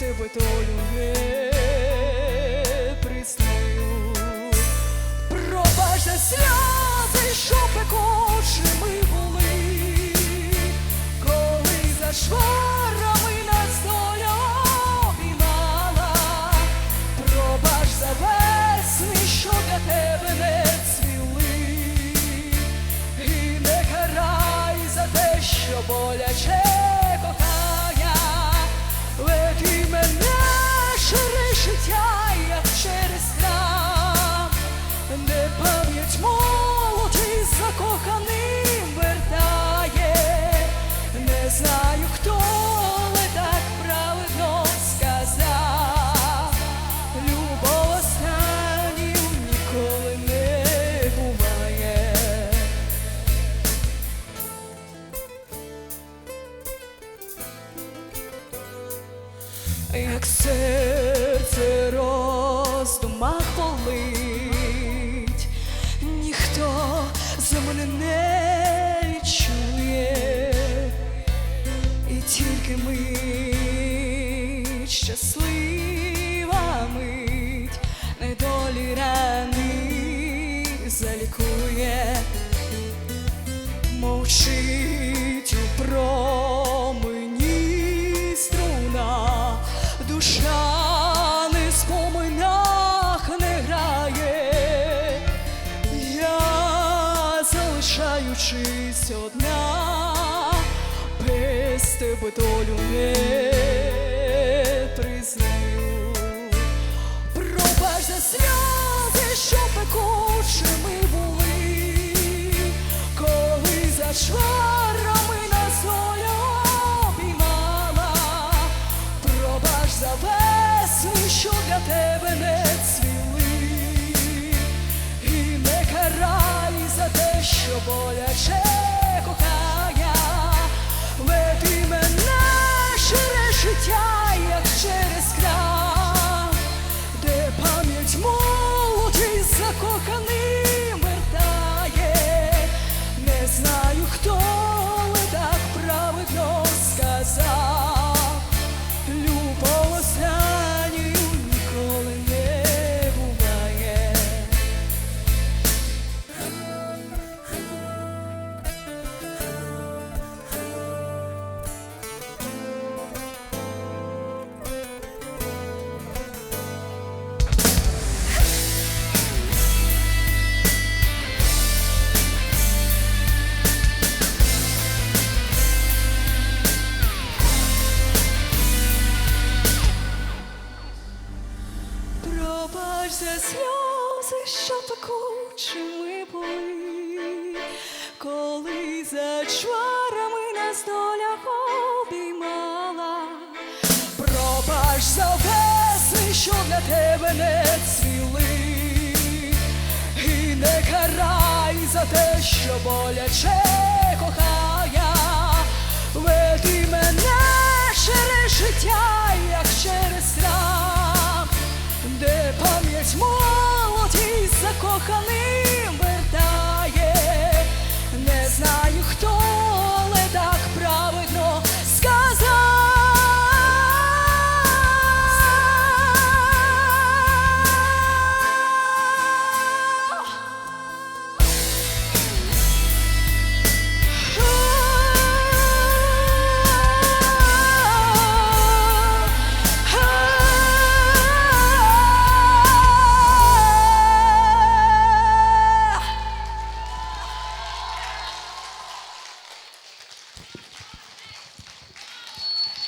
тебе долю не приснив. Пробач за сльози, що пекло як серце роздума холить, ніхто за мене не чує, і тільки ми щасливі. лишаючись одна, без тебе долю не признаю. direction Чи ми були, коли за чварами нас доля обіймала, пропаж за весни, що для тебе не цвіли, і не карай за те, що боляче кохала.